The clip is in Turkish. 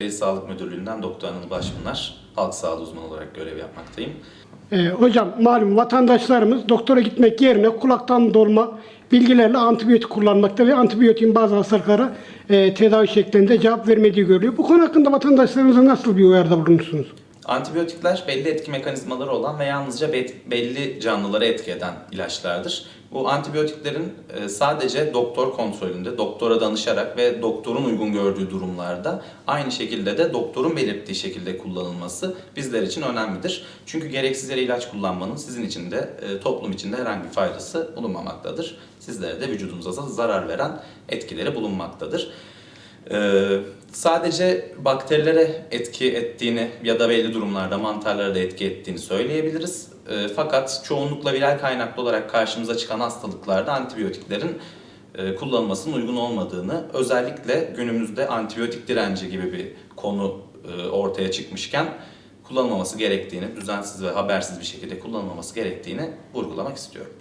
İl Sağlık Müdürlüğü'nden Doktor Anıl Başpınar, halk sağlığı uzmanı olarak görev yapmaktayım. Ee, hocam malum vatandaşlarımız doktora gitmek yerine kulaktan dolma bilgilerle antibiyotik kullanmakta ve antibiyotiğin bazı hastalıklara e, tedavi şeklinde cevap vermediği görülüyor. Bu konu hakkında vatandaşlarımıza nasıl bir uyarıda bulunursunuz? Antibiyotikler belli etki mekanizmaları olan ve yalnızca be- belli canlıları etki eden ilaçlardır. Bu antibiyotiklerin e, sadece doktor kontrolünde, doktora danışarak ve doktorun uygun gördüğü durumlarda aynı şekilde de doktorun belirttiği şekilde kullanılması bizler için önemlidir. Çünkü gereksiz yere ilaç kullanmanın sizin için de e, toplum için de herhangi bir faydası bulunmamaktadır. Sizlere de vücudunuza da zarar veren etkileri bulunmaktadır. Ee, sadece bakterilere etki ettiğini ya da belli durumlarda mantarlara da etki ettiğini söyleyebiliriz. Ee, fakat çoğunlukla viral kaynaklı olarak karşımıza çıkan hastalıklarda antibiyotiklerin e, kullanılmasının uygun olmadığını, özellikle günümüzde antibiyotik direnci gibi bir konu e, ortaya çıkmışken kullanılmaması gerektiğini, düzensiz ve habersiz bir şekilde kullanılmaması gerektiğini vurgulamak istiyorum.